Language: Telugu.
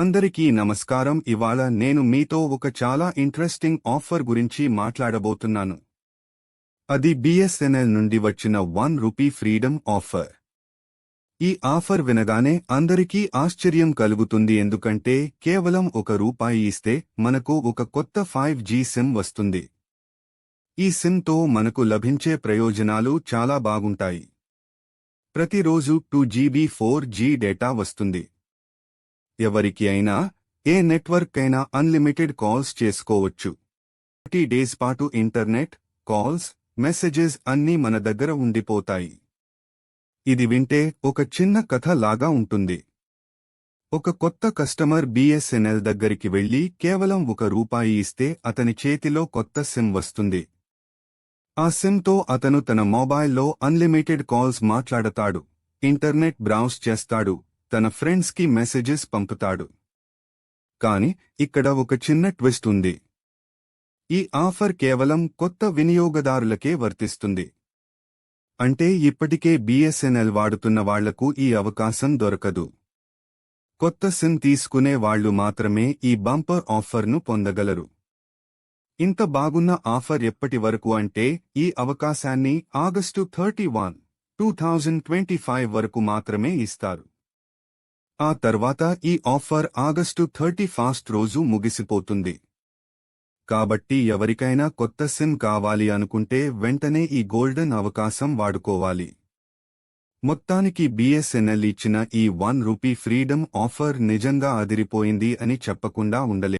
అందరికీ నమస్కారం. ఇవాళ నేను మీతో ఒక చాలా ఇంట్రెస్టింగ్ ఆఫర్ గురించి మాట్లాడబోతున్నాను. అది బిఎస్ఎన్ఎల్ నుండి వచ్చిన వన్ రూపీ ఫ్రీడమ్ ఆఫర్ ఈ ఆఫర్ వినగానే అందరికీ ఆశ్చర్యం కలుగుతుంది. ఎందుకంటే కేవలం ఒక రూపాయి ఇస్తే మనకు ఒక కొత్త ఫైవ్ జీ సిమ్ వస్తుంది. ఈ సిమ్తో మనకు లభించే ప్రయోజనాలు చాలా బాగుంటాయి. ప్రతిరోజు two GB four G data వస్తుంది. ఎవరికి అయినా ఏ నెట్వర్క్ అయినా అన్లిమిటెడ్ కాల్స్ చేసుకోవచ్చు. థర్టీ డేస్ పాటు ఇంటర్నెట్ కాల్స్ మెసేజెస్ అన్నీ మన దగ్గర ఉండిపోతాయి. ఇది వింటే ఒక చిన్న కథ లాగా ఉంటుంది. ఒక కొత్త కస్టమర్ బిఎస్ఎన్ఎల్ దగ్గరికి వెళ్ళి కేవలం ఒక రూపాయి ఇస్తే అతని చేతిలో కొత్త సిమ్ వస్తుంది. ఆ సిమ్తో అతను తన మొబైల్లో అన్లిమిటెడ్ కాల్స్ మాట్లాడతాడు ఇంటర్నెట్ బ్రౌజ్ చేస్తాడు తన ఫ్రెండ్స్కి మెసేజెస్ పంపుతాడు. కాని ఇక్కడ ఒక చిన్న ట్విస్ట్ ఉంది. ఈ ఆఫర్ కేవలం కొత్త వినియోగదారులకే వర్తిస్తుంది. అంటే ఇప్పటికే బీఎస్ఎన్ఎల్ వాడుతున్న వాళ్ళకు ఈ అవకాశం దొరకదు. కొత్త సిమ్ తీసుకునే వాళ్ళు మాత్రమే ఈ బంపర్ ఆఫర్ను పొందగలరు. ఇంత బాగున్న ఆఫర్ ఎప్పటి వరకు అంటే ఈ అవకాశాన్ని August thirty one two thousand twenty five వరకు మాత్రమే ఇస్తారు. ఆ తర్వాత ఈ ఆఫర్ ఆగస్టు థర్టీ ఫాస్ట్ రోజు ముగిసిపోతుంది. కాబట్టి ఎవరికైనా కొత్త సిమ్ కావాలి అనుకుంటే వెంటనే ఈ గోల్డెన్ అవకాశం వాడుకోవాలి. మొత్తానికి బీఎస్ఎన్ఎల్ ఇచ్చిన ఈ వన్ రూపీ ఫ్రీడమ్ ఆఫర్ నిజంగా అదిరిపోయింది అని చెప్పకుండా ఉండలే.